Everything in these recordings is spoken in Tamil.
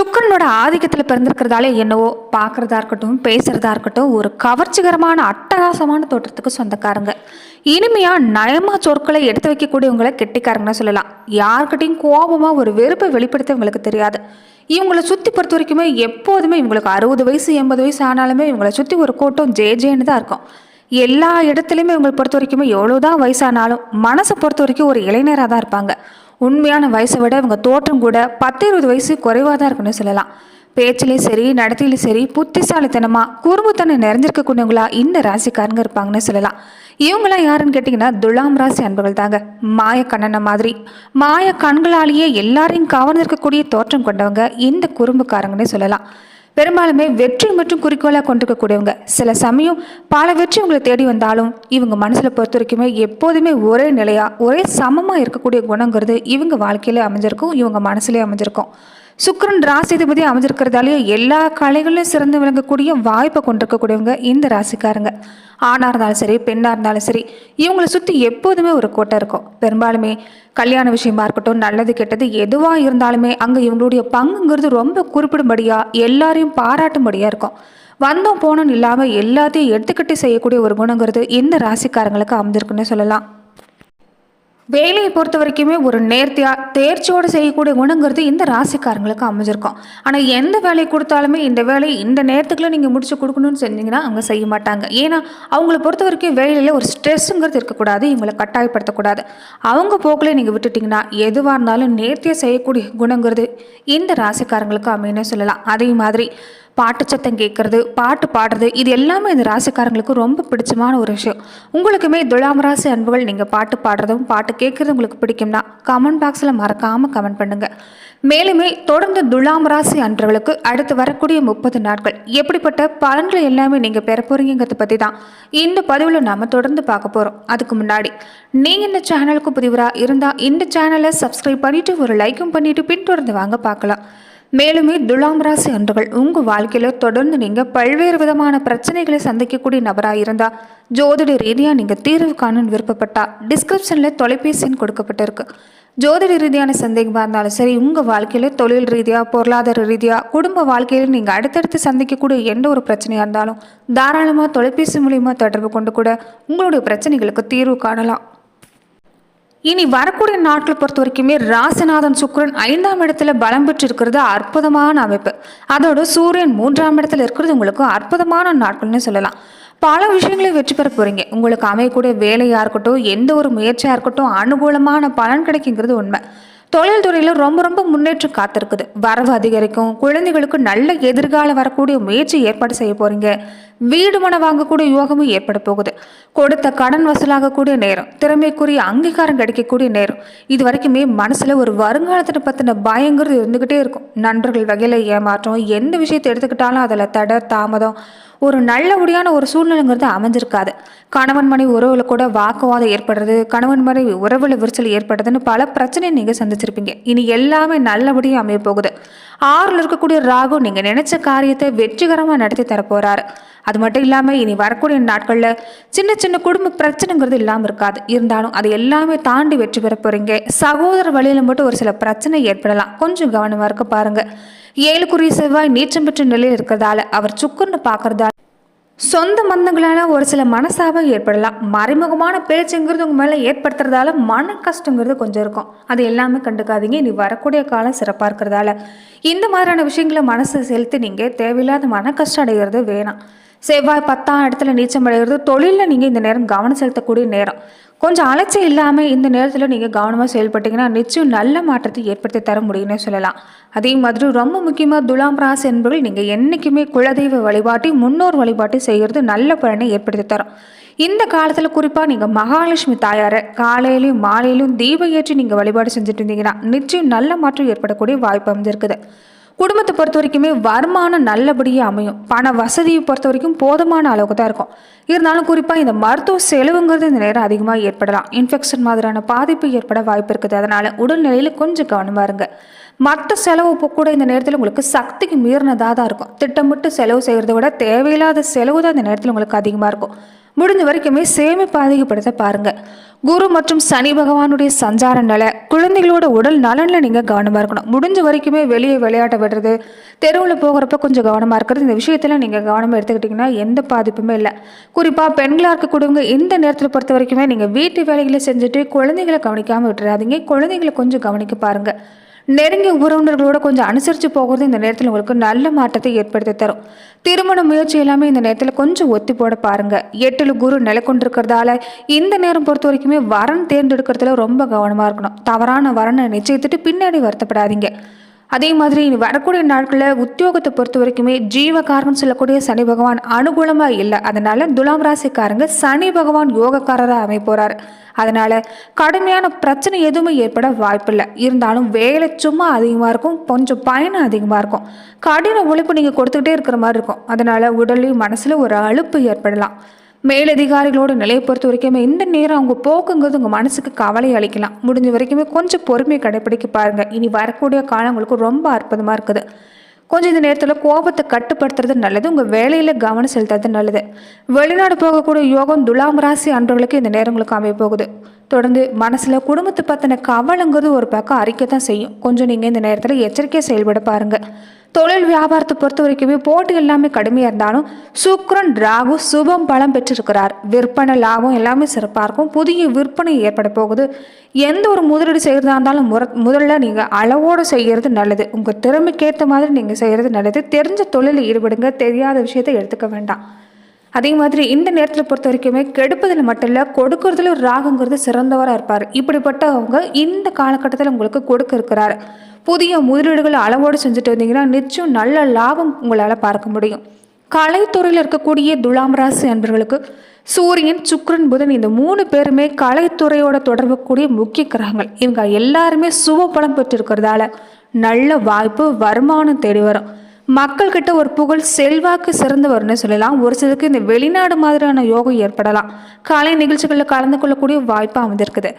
சுக்கரனோட ஆதிக்கத்தில் பிறந்திருக்கிறதால என்னவோ பார்க்குறதா இருக்கட்டும் பேசுகிறதா இருக்கட்டும் ஒரு கவர்ச்சிகரமான அட்டகாசமான தோற்றத்துக்கு சொந்தக்காரங்க. இனிமையாக நயமாக சொற்களை எடுத்து வைக்கக்கூடியவங்களை கெட்டிக்காரங்கன்னு சொல்லலாம். யார்கிட்டையும் கோபமாக ஒரு வெறுப்பை வெளிப்படுத்த இவங்களுக்கு தெரியாது. இவங்களை சுற்றி பொறுத்த வரைக்குமே எப்போதுமே இவங்களுக்கு அறுபது வயசு எண்பது வயசு ஆனாலுமே இவங்களை சுற்றி ஒரு கூட்டம் ஜே ஜேன்னு தான் இருக்கும். எல்லா இடத்துலையுமே இவங்களை பொறுத்த வரைக்குமே எவ்வளோதான் வயசானாலும் மனசை பொறுத்த வரைக்கும் ஒரு இளைஞராக தான் இருப்பாங்க. உண்மையான வயசை விட இவங்க தோற்றம் கூட பத்து இருபது வயசு குறைவாக தான் இருக்குன்னு சொல்லலாம். பேச்சிலையும் சரி நடத்திலையும் சரி புத்திசாலித்தனமாக குறும்புத்தனம் நிறைஞ்சிருக்கக்கூடியவங்களா இந்த ராசிக்காரங்க இருப்பாங்கன்னு சொல்லலாம். இவங்களாம் யாருன்னு கேட்டிங்கன்னா துலாம் ராசி அன்பர்கள் தாங்க. மாய கண்ணனை மாதிரி. மாய கண்களாலேயே எல்லாரையும் கவர்ந்திருக்கக்கூடிய தோற்றம் கொண்டவங்க இந்த குறும்புக்காரங்கன்னே சொல்லலாம். பெரும்பாலுமே வெற்றி மற்றும் குறிக்கோளாக கொண்டிருக்கக்கூடியவங்க. சில சமயம் பல வெற்றி உங்களை தேடி வந்தாலும் இவங்க மனசில் பொறுத்த வரைக்குமே எப்போதுமே ஒரே நிலையாக ஒரே சமமாக இருக்கக்கூடிய குணங்கிறது இவங்க வாழ்க்கையிலே அமைஞ்சிருக்கும் இவங்க மனசுலேயே அமைஞ்சிருக்கும். சுக்கரன் ராசிதிபதி அமைஞ்சிருக்கிறதாலேயே எல்லா கலைகளிலும் சிறந்து விளங்கக்கூடிய வாய்ப்பை கொண்டிருக்கக்கூடியவங்க இந்த ராசிக்காரங்க. ஆணாக இருந்தாலும் சரி பெண்ணாக இருந்தாலும் சரி இவங்களை சுற்றி எப்போதுமே ஒரு கோட்டை இருக்கும். பெரும்பாலுமே கல்யாண விஷயமா இருக்கட்டும் நல்லது கெட்டது எதுவாக இருந்தாலுமே அங்கே இவங்களுடைய பங்குங்கிறது ரொம்ப குறிப்பிடும்படியாக எல்லாரையும் பாராட்டும்படியாக இருக்கும். வந்தோம் போனோம் இல்லாமல் எல்லாத்தையும் எடுத்துக்கிட்டு செய்யக்கூடிய ஒரு குணங்கிறது இந்த ராசிக்காரங்களுக்கு அமைஞ்சிருக்குன்னு சொல்லலாம். வேலையை பொறுத்த வரைக்குமே ஒரு நேர்த்தியாக தேர்ச்சியோடு செய்யக்கூடிய குணங்கிறது இந்த ராசிக்காரங்களுக்கு அமைஞ்சிருக்கும். ஆனால் எந்த வேலையை கொடுத்தாலுமே இந்த வேலையை இந்த நேரத்துக்குள்ளே நீங்கள் முடிச்சு கொடுக்கணும்னு செஞ்சீங்கன்னா அவங்க செய்ய மாட்டாங்க. ஏன்னா அவங்கள பொறுத்த வரைக்கும் வேலையில் ஒரு ஸ்ட்ரெஸ்ஸுங்கிறது இருக்கக்கூடாது இவங்களை கட்டாயப்படுத்தக்கூடாது. அவங்க போக்கில் நீங்கள் விட்டுட்டிங்கன்னா எதுவாக இருந்தாலும் நேர்த்தியாக செய்யக்கூடிய குணங்கிறது இந்த ராசிக்காரங்களுக்கு அமையன்னு சொல்லலாம். அதே மாதிரி பாட்டு சத்தம் கேட்குறது பாட்டு பாடுறது இது எல்லாமே இந்த ராசிக்காரங்களுக்கு ரொம்ப பிடிச்சமான ஒரு விஷயம். உங்களுக்குமே துலாம் ராசி அன்புகள் நீங்கள் பாட்டு பாடுறதும் பாட்டு கேட்குறதும் உங்களுக்கு பிடிக்கும்னா கமெண்ட் பாக்ஸில் மறக்காமல் கமெண்ட் பண்ணுங்கள் மேலுமே தொடர்ந்து துலாம் ராசி அன்றவர்களுக்கு அடுத்து வரக்கூடிய முப்பது நாட்கள் எப்படிப்பட்ட பலன்களை எல்லாமே நீங்கள் பெற போகிறீங்கிறத பற்றி தான் இந்த பதிவில் நாம் தொடர்ந்து பார்க்க போகிறோம் அதுக்கு முன்னாடி நீங்கள் இந்த சேனலுக்கு புதிவராக இருந்தால் இந்த சேனலை சப்ஸ்கிரைப் பண்ணிவிட்டு ஒரு லைக்கும் பண்ணிவிட்டு பின்தொடர்ந்து வாங்க பார்க்கலாம். மேலுமே துலாம் ராசி அன்றுகள் உங்கள் வாழ்க்கையில் தொடர்ந்து நீங்கள் பல்வேறு விதமான பிரச்சனைகளை சந்திக்கக்கூடிய நபராக இருந்தால் ஜோதிட ரீதியாக நீங்கள் தீர்வு காணுன்னு விருப்பப்பட்டா டிஸ்கிரிப்ஷனில் தொலைபேசின்னு கொடுக்கப்பட்டிருக்கு. ஜோதிட ரீதியான சந்தேகமாக இருந்தாலும் சரி உங்கள் வாழ்க்கையில் தொழில் ரீதியாக பொருளாதார ரீதியாக குடும்ப வாழ்க்கையில் நீங்கள் அடுத்தடுத்து சந்திக்கக்கூடிய எந்த ஒரு பிரச்சனையாக இருந்தாலும் தாராளமாக தொலைபேசி மூலியமாக தொடர்பு கொண்டு கூட உங்களுடைய பிரச்சனைகளுக்கு தீர்வு காணலாம். இனி வரக்கூடிய நாட்களை பொறுத்த வரைக்குமே ராசிநாதன் சுக்கரன் ஐந்தாம் இடத்துல பலம் பெற்று இருக்கிறது அற்புதமான அமைப்பு. அதோட சூரியன் மூன்றாம் இடத்துல இருக்கிறது உங்களுக்கு அற்புதமான நாட்கள்னு சொல்லலாம். பல விஷயங்களை வெற்றி பெற போகிறீங்க உங்களுக்கு அமையக்கூடிய வேலையாக இருக்கட்டும் எந்த ஒரு முயற்சியாக இருக்கட்டும் அனுகூலமான பலன் கிடைக்குங்கிறது உண்மை. தொழில் துறையில் ரொம்ப ரொம்ப முன்னேற்றம் காத்திருக்குது. வரவு அதிகரிக்கும். குழந்தைகளுக்கு நல்ல எதிர்காலம் வரக்கூடிய முயற்சி ஏற்பாடு செய்ய போகிறீங்க வீடு மனம் வாங்கக்கூடிய யோகமும் ஏற்பட போகுது. கொடுத்த கடன் வசூலாகக்கூடிய நேரம் திறமைக்குரிய அங்கீகாரம் கிடைக்கக்கூடிய நேரம். இது வரைக்குமே மனசுல ஒரு வருங்காலத்தை பத்தின பயங்கிறது இருந்துகிட்டே இருக்கும். நண்பர்கள் வகையில ஏமாற்றம் எந்த விஷயத்தை எடுத்துக்கிட்டாலும் அதில் தடை தாமதம் ஒரு நல்லபடியான ஒரு சூழ்நிலைங்கிறது அமைஞ்சிருக்காது. கணவன் மனைவி உறவுல கூட வாக்குவாதம் ஏற்படுறது கணவன் மனைவி உறவுல விரிசல் ஏற்படுறதுன்னு பல பிரச்சனையை நீங்கள் சந்திச்சிருப்பீங்க. இனி எல்லாமே நல்லபடியாக அமைய போகுது. ஆறில் இருக்கக்கூடிய ராகு நீங்கள் நினைச்ச காரியத்தை வெற்றிகரமாக நடத்தி தரப்போகிறார் அது மட்டும் இல்லாமல் இனி வரக்கூடிய நாட்களில் சின்ன சின்ன குடும்ப பிரச்சனைங்கிறது இல்லாமல் இருக்காது. இருந்தாலும் அது எல்லாமே தாண்டி வெற்றி பெற போறீங்க. சகோதர வழியில் மட்டும் ஒரு சில பிரச்சனை ஏற்படலாம். கொஞ்சம் கவனமாக இருக்க பாருங்க. ஏழுக்குரிய செவ்வாய் நீச்சம் பெற்ற நிலையில் இருக்கிறதால அவர் சுக்குன்னு பார்க்கறதால சொந்த மந்தங்களால் ஒரு சில மனசாபம் ஏற்படலாம். மறைமுகமான பேச்சுங்கிறது உங்கள் மேலே ஏற்படுத்துறதால மன கஷ்டங்கிறது கொஞ்சம் இருக்கும். அது எல்லாமே கண்டுக்காதீங்க. இனி வரக்கூடிய காலம் சிறப்பாக இருக்கிறதால. இந்த மாதிரியான விஷயங்களை மனசு செலுத்தி நீங்கள் தேவையில்லாத மன கஷ்டம் அடைகிறது வேணாம். செவ்வாய் பத்தாம் இடத்துல நீச்சம் அடைகிறது தொழிலில் நீங்கள் இந்த நேரம் கவனம் செலுத்தக்கூடிய நேரம். கொஞ்சம் அலைச்சல் இல்லாமல் இந்த நேரத்தில் நீங்கள் கவனமாக செயல்பட்டீங்கன்னா நிச்சயம் நல்ல மாற்றத்தை ஏற்படுத்தி தர முடியும்னு சொல்லலாம். அதே மாதிரி ரொம்ப முக்கியமாக துலாம் ராசி என்பவர்கள் நீங்கள் என்றைக்குமே குலதெய்வ வழிபாட்டி முன்னோர் வழிபாட்டி செய்கிறது நல்ல பலனை ஏற்படுத்தி தரும். இந்த காலத்தில் குறிப்பாக நீங்கள் மகாலட்சுமி தாயாரை காலையிலையும் மாலையிலும் தீபம் ஏற்றி நீங்கள் வழிபாடு செஞ்சுட்டு இருந்தீங்கன்னா நிச்சயம் நல்ல மாற்றம் ஏற்படக்கூடிய வாய்ப்பு அமைஞ்சிருக்குது. குடும்பத்தை பொறுத்த வரைக்குமே வருமானம் நல்லபடியாக அமையும். பண வசதியை பொறுத்த வரைக்கும் போதுமான அளவுக்கு தான் இருக்கும். இருந்தாலும் குறிப்பாக இந்த மருத்துவ செலவுங்கிறது இந்த நேரம் அதிகமாக ஏற்படலாம். இன்ஃபெக்ஷன் மாதிரியான பாதிப்பு ஏற்பட வாய்ப்பு இருக்குது. அதனால் உடல்நிலையில் கொஞ்சம் கவனமாக இருங்க. மற்ற செலவு இப்போ கூட இந்த நேரத்தில் உங்களுக்கு சக்திக்கு மீறினதாக தான் இருக்கும். திட்டமிட்டு செலவு செய்கிறத விட தேவையில்லாத செலவு தான் இந்த நேரத்தில் உங்களுக்கு அதிகமாக இருக்கும். முடிஞ்ச வரைக்குமே சேமிப்பு அதிகப்படுத்த பாருங்கள் குரு மற்றும் சனி பகவானுடைய சஞ்சார நிலை குழந்தைகளோட உடல் நலனில் நீங்கள் கவனமாக இருக்கணும். முடிஞ்ச வரைக்குமே வெளியே விளையாட்ட விடுறது தெருவில் போகிறப்ப கொஞ்சம் கவனமாக இருக்கிறது இந்த விஷயத்தில் நீங்கள் கவனமாக எடுத்துக்கிட்டிங்கன்னா எந்த பாதிப்புமே இல்லை. குறிப்பாக பெண்களாக இருக்கக்கூடியவங்க இந்த நேரத்தில் பொறுத்த வரைக்குமே நீங்கள் வீட்டு வேலைகளை செஞ்சுட்டு குழந்தைகளை கவனிக்காமல் விட்டுறாதீங்க. குழந்தைங்களை கொஞ்சம் கவனிக்க பாருங்கள் நெருங்கிய உறவினர்களோட கொஞ்சம் அனுசரித்து போகிறது இந்த நேரத்தில் உங்களுக்கு நல்ல மாற்றத்தை ஏற்படுத்தி தரும். திருமண முயற்சி எல்லாமே இந்த நேரத்தில் கொஞ்சம் ஒத்தி போட பாருங்கள் எட்டில் குரு நிலை கொண்டிருக்கிறதால இந்த நேரம் பொறுத்த வரைக்குமே வரன் தேர்ந்தெடுக்கிறதுல ரொம்ப கவனமாக இருக்கணும். தவறான வரனை நிச்சயத்துட்டு பின்னாடி வருத்தப்படாதீங்க. அதே மாதிரி இனி வரக்கூடிய நாட்களில் உத்தியோகத்தை பொறுத்த வரைக்குமே ஜீவகாரன் சொல்லக்கூடிய சனி பகவான் அனுகூலமாக இல்லை. அதனால துலாம் ராசிக்காரங்க சனி பகவான் யோகக்காரராக அமைப்போறார் அதனால் அதனால கடுமையான பிரச்சனை எதுவுமே ஏற்பட வாய்ப்பில்லை. இருந்தாலும் வேலை சும்மா அதிகமாக இருக்கும் கொஞ்சம் பயணம் அதிகமாக இருக்கும். கடின உழைப்பு நீங்கள் கொடுத்துக்கிட்டே இருக்கிற மாதிரி இருக்கும். அதனால உடலையும் மனசில் ஒரு அழுப்பு ஏற்படலாம். மேலதிகாரிகளோட நிலையை பொறுத்த வரைக்குமே இந்த நேரம் அவங்க போக்குங்கிறது உங்கள் மனசுக்கு கவலை அளிக்கலாம். முடிஞ்ச வரைக்குமே கொஞ்சம் பொறுமையை கடைப்பிடிக்க பாருங்கள் இனி வரக்கூடிய காலம் உங்களுக்கு ரொம்ப அற்புதமாக இருக்குது. கொஞ்சம் இந்த நேரத்தில் கோபத்தை கட்டுப்படுத்துறது நல்லது. உங்கள் வேலையில் கவனம் செலுத்துறது நல்லது. வெளிநாடு போகக்கூடிய யோகம் துலாம் ராசி அன்றவர்களுக்கு இந்த நேரங்களுக்கு அமைய போகுது. தொடர்ந்து மனசில் குடும்பத்தை பற்றின கவலைங்கிறது ஒரு பக்கம் அறிக்கை தான் செய்யும். கொஞ்சம் நீங்கள் இந்த நேரத்தில் எச்சரிக்கையாக செயல்பட பாருங்கள் தொழில் வியாபாரத்தை பொறுத்த வரைக்குமே போட்டி எல்லாமே கடுமையாக இருந்தாலும் சுக்ரன் ராகு சுபம் பலம் பெற்றிருக்கிறார். விற்பனை லாபம் எல்லாமே சிறப்பாக இருக்கும். புதிய விற்பனை ஏற்பட போகுது. எந்த ஒரு முதலீடு செய்கிறதா இருந்தாலும் முற முதல்ல நீங்கள் அளவோடு செய்கிறது நல்லது. உங்கள் திறமைக்கேற்ற மாதிரி நீங்கள் செய்கிறது நல்லது. தெரிஞ்ச தொழிலில் ஈடுபடுங்க. தெரியாத விஷயத்தை எடுத்துக்க வேண்டாம். அதே மாதிரி இந்த நேரத்தில் பொறுத்த வரைக்குமே கெடுப்பதில் மட்டும் இல்லை கொடுக்கறதுல ராகுங்கிறது சிறந்தவராக இருப்பார். இப்படிப்பட்டவங்க இந்த காலகட்டத்தில் உங்களுக்கு கொடுக்க இருக்கிறாரு. புதிய முதலீடுகளை அளவோடு செஞ்சுட்டு வந்தீங்கன்னா நிச்சயம் நல்ல லாபம் உங்களால் பார்க்க முடியும். கலைத்துறையில் இருக்கக்கூடிய துலாம் ராசி அன்பர்களுக்கு சூரியன் சுக்ரன் புதன் இந்த மூணு பேருமே கலைத்துறையோட தொடர்பு கூடிய முக்கிய கிரகங்கள். இவங்க எல்லாருமே சுவ பலம் பெற்றிருக்கிறதால நல்ல வாய்ப்பு வருமானம் தேடி வரும். மக்கள்கிட்ட ஒரு புகழ் செல்வாக்கு சிறந்து வரும்னு சொல்லலாம். ஒரு சிலருக்கு இந்த வெளிநாடு மாதிரியான யோகம் ஏற்படலாம். கலை நிகழ்ச்சிகளில் கலந்து கொள்ளக்கூடிய வாய்ப்பாக அமைந்திருக்குது.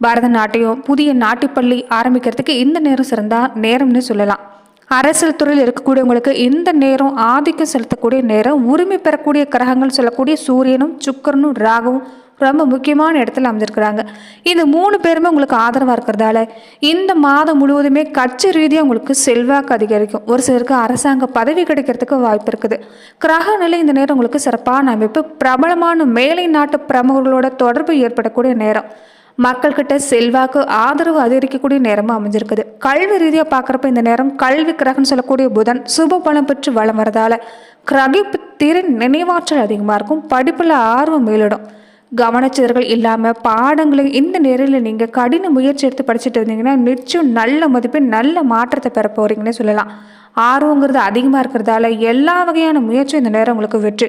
பரதநாட்டியம் புதிய நாட்டுப்பள்ளி ஆரம்பிக்கிறதுக்கு இந்த நேரம் சிறந்தா நேரம்னு சொல்லலாம். அரசியல் துறையில் இருக்கக்கூடியவங்களுக்கு இந்த நேரம் ஆதிக்கம் செலுத்தக்கூடிய நேரம் உரிமை பெறக்கூடிய கிரகங்கள் சொல்லக்கூடிய சூரியனும் சுக்கரனும் ராகவும் ரொம்ப முக்கியமான இடத்துல அமைஞ்சிருக்கிறாங்க. இந்த மூணு பேருமே உங்களுக்கு ஆதரவாக இருக்கிறதால இந்த மாதம் முழுவதுமே கட்சி ரீதியாக உங்களுக்கு செல்வாக்கு அதிகரிக்கும். ஒரு சிலருக்கு அரசாங்க பதவி கிடைக்கிறதுக்கு வாய்ப்பு இருக்குது. கிரக நிலை இந்த நேரம் உங்களுக்கு சிறப்பான அமைப்பு. பிரபலமான மேலை நாட்டு பிரமுகர்களோட தொடர்பு ஏற்படக்கூடிய நேரம். மக்கள்கிட்ட செல்வாக்கு ஆதரவு அதிகரிக்கக்கூடிய நேரமாக அமைஞ்சிருக்குது. கல்வி ரீதியாக பார்க்குறப்ப இந்த நேரம் கல்வி கிரகம்னு சொல்லக்கூடிய புதன் சுப பலம் பெற்று வளம் வரதால கிரகிப்பு திறன் நினைவாற்றல் அதிகமாக இருக்கும். படிப்பில் ஆர்வம் மேலிடும். கவனச்சிதறல் இல்லாமல் பாடங்களை இந்த நேரில் நீங்கள் கடின முயற்சி எடுத்து படிச்சுட்டு இருந்தீங்கன்னா நிச்சயம் நல்ல மதிப்பெண் நல்ல மாற்றத்தை பெற போகிறீங்கன்னு சொல்லலாம். ஆர்வங்கிறது அதிகமாக இருக்கிறதால எல்லா வகையான முயற்சியும் இந்த நேரம் உங்களுக்கு வெற்றி.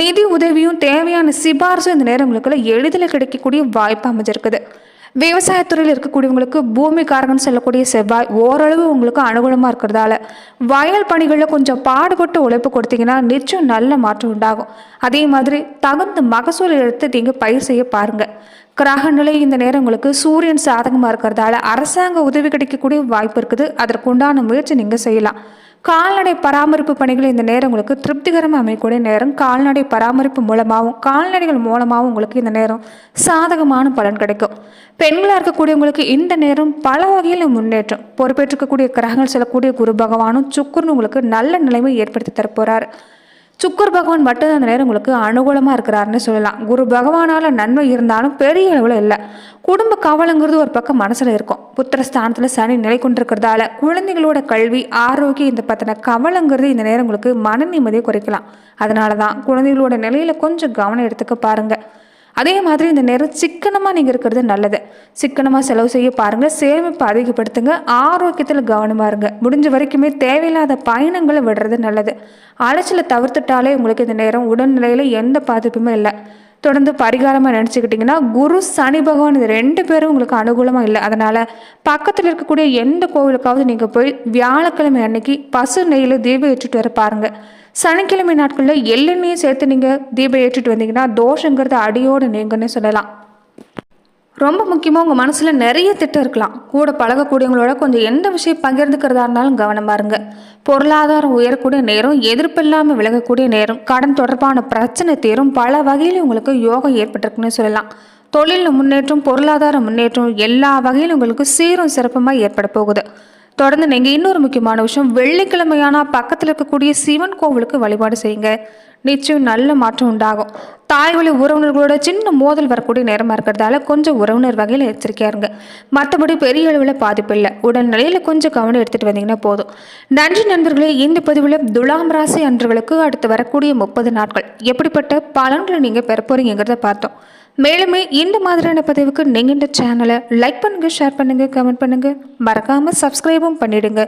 நிதி உதவியும் தேவையான சிபாரிசும் இந்த நேரம் உங்களுக்கு எளிதில் கிடைக்கக்கூடிய வாய்ப்பு அமைஞ்சிருக்குது. விவசாயத்துறையில் இருக்கக்கூடியவங்களுக்கு பூமிக்காரங்கன்னு சொல்லக்கூடிய செவ்வாய் ஓரளவு உங்களுக்கு அனுகூலமாக இருக்கிறதால வயல் பணிகளில் கொஞ்சம் பாடுபட்டு உழைப்பு கொடுத்தீங்கன்னா நிச்சயம் நல்ல மாற்றம் உண்டாகும். அதே மாதிரி தகுந்த மகசூல் எடுத்து நீங்கள் பயிர் செய்ய பாருங்கள் கிரக நிலை இந்த நேரம் உங்களுக்கு சூரியன் சாதகமாக இருக்கிறதால அரசாங்க உதவி கிடைக்கக்கூடிய வாய்ப்பு இருக்குது. அதற்குண்டான முயற்சி நீங்கள் செய்யலாம். கால்நடை பராமரிப்பு பணிகள் இந்த நேரம் உங்களுக்கு திருப்திகரமாக அமையக்கூடிய நேரம். கால்நடை பராமரிப்பு மூலமாகவும் கால்நடைகள் மூலமாகவும் உங்களுக்கு இந்த நேரம் சாதகமான பலன் கிடைக்கும். பெண்களாக இருக்கக்கூடியவங்களுக்கு இந்த நேரம் பல வகையில் முன்னேற்றம். பொறுப்பேற்றிருக்கக்கூடிய கிரகங்கள் செல்லக்கூடிய குரு பகவானும் சுக்குருன்னு உங்களுக்கு நல்ல நிலைமை ஏற்படுத்தி தரப்போகிறார் சுக்கர் பகவான் மட்டும் அந்த நேரம் உங்களுக்கு அனுகூலமாக இருக்கிறாருன்னு சொல்லலாம். குரு பகவானால் நன்மை இருந்தாலும் பெரிய அளவில் இல்லை. குடும்ப கவலைங்கிறது ஒரு பக்கம் மனசில் இருக்கும். புத்திரஸ்தானத்தில் சனி நிலை கொண்டிருக்கிறதால குழந்தைகளோட கல்வி ஆரோக்கியம் இந்த பற்றின கவலைங்கிறது இந்த நேரம் உங்களுக்கு மன நிம்மதியை குறைக்கலாம். அதனால தான் குழந்தைகளோட நிலையில் கொஞ்சம் கவனம் எடுத்துக்க பாருங்கள் அதே மாதிரி இந்த நேரம் சிக்கனமாக நீங்கள் இருக்கிறது நல்லது. சிக்கனமாக செலவு செய்ய பாருங்கள் சேமிப்பு அதிகப்படுத்துங்க ஆரோக்கியத்தில் கவனமாக இருங்க. முடிஞ்ச வரைக்குமே தேவையில்லாத பயணங்களை விடுறது நல்லது. அலைச்சலை தவிர்த்துட்டாலே உங்களுக்கு இந்த நேரம் உடல்நிலையில் எந்த பாதிப்புமே இல்லை. தொடர்ந்து பரிகாரமாக நினச்சிக்கிட்டிங்கன்னா குரு சனி பகவான் இது ரெண்டு பேரும் உங்களுக்கு அனுகூலமாக இல்லை. அதனால் பக்கத்தில் இருக்கக்கூடிய எந்த கோவிலுக்காவது நீங்கள் போய் வியாழக்கிழமை அன்னைக்கு பசு நெய்யில் தீபம் ஏற்றிட்டு வர பாருங்கள் சனிக்கிழமை நாட்களில் எள்ளெண்ணையும் சேர்த்து நீங்கள் தீபம் ஏற்றிட்டு வந்தீங்கன்னா தோஷங்கிறது அடியோடு நீங்கன்னு சொல்லலாம். ரொம்ப முக்கியமாக உங்கள் மனசில் நிறைய திட்டம் இருக்கலாம். கூட பழகக்கூடியவங்களோட கொஞ்சம் எந்த விஷயம் பகிர்ந்துக்கிறதா இருந்தாலும் கவனமாக இருங்க பொருளாதாரம் உயரக்கூடிய நேரம் எதிர்ப்பு இல்லாமல் விலகக்கூடிய நேரம் கடன் தொடர்பான பிரச்சனை தீரும் பல வகையில் உங்களுக்கு யோகம் ஏற்பட்டிருக்குன்னு சொல்லலாம். தொழிலில் முன்னேற்றம் பொருளாதார முன்னேற்றம் எல்லா வகையிலும் உங்களுக்கு சீரும் சிறப்புமாக ஏற்பட போகுது. தொடர்ந்து நீங்கள் இன்னொரு முக்கியமான விஷயம் வெள்ளிக்கிழமையானா பக்கத்தில் இருக்கக்கூடிய சிவன் கோவிலுக்கு வழிபாடு செய்யுங்க. நிச்சயம் நல்ல மாற்றம் உண்டாகும். தாய் வழி உறவினர்களோட சின்ன மோதல் வரக்கூடிய நேரமாக இருக்கிறதால கொஞ்சம் உறவினர் வகையில் எச்சரிக்கையாக இருங்க. மற்றபடி பெரிய அளவில் பாதிப்பு இல்லை. உடல்நிலையில் கொஞ்சம் கவனம் எடுத்துகிட்டு வந்தீங்கன்னா போதும். நன்றி நண்பர்களே இந்த பதிவில் துலாம் ராசி அன்றர்களுக்கு அடுத்து வரக்கூடிய முப்பது நாட்கள் எப்படிப்பட்ட பலன்களை நீங்கள் பெற போறீங்கிறத பார்த்தோம். மேலுமே இந்த மாதிரியான பதிவுக்கு நீங்கள் இந்த சேனலை லைக் பண்ணுங்கள் ஷேர் பண்ணுங்கள் கமெண்ட் பண்ணுங்கள் மறக்காமல் சப்ஸ்கிரைபும் பண்ணிவிடுங்க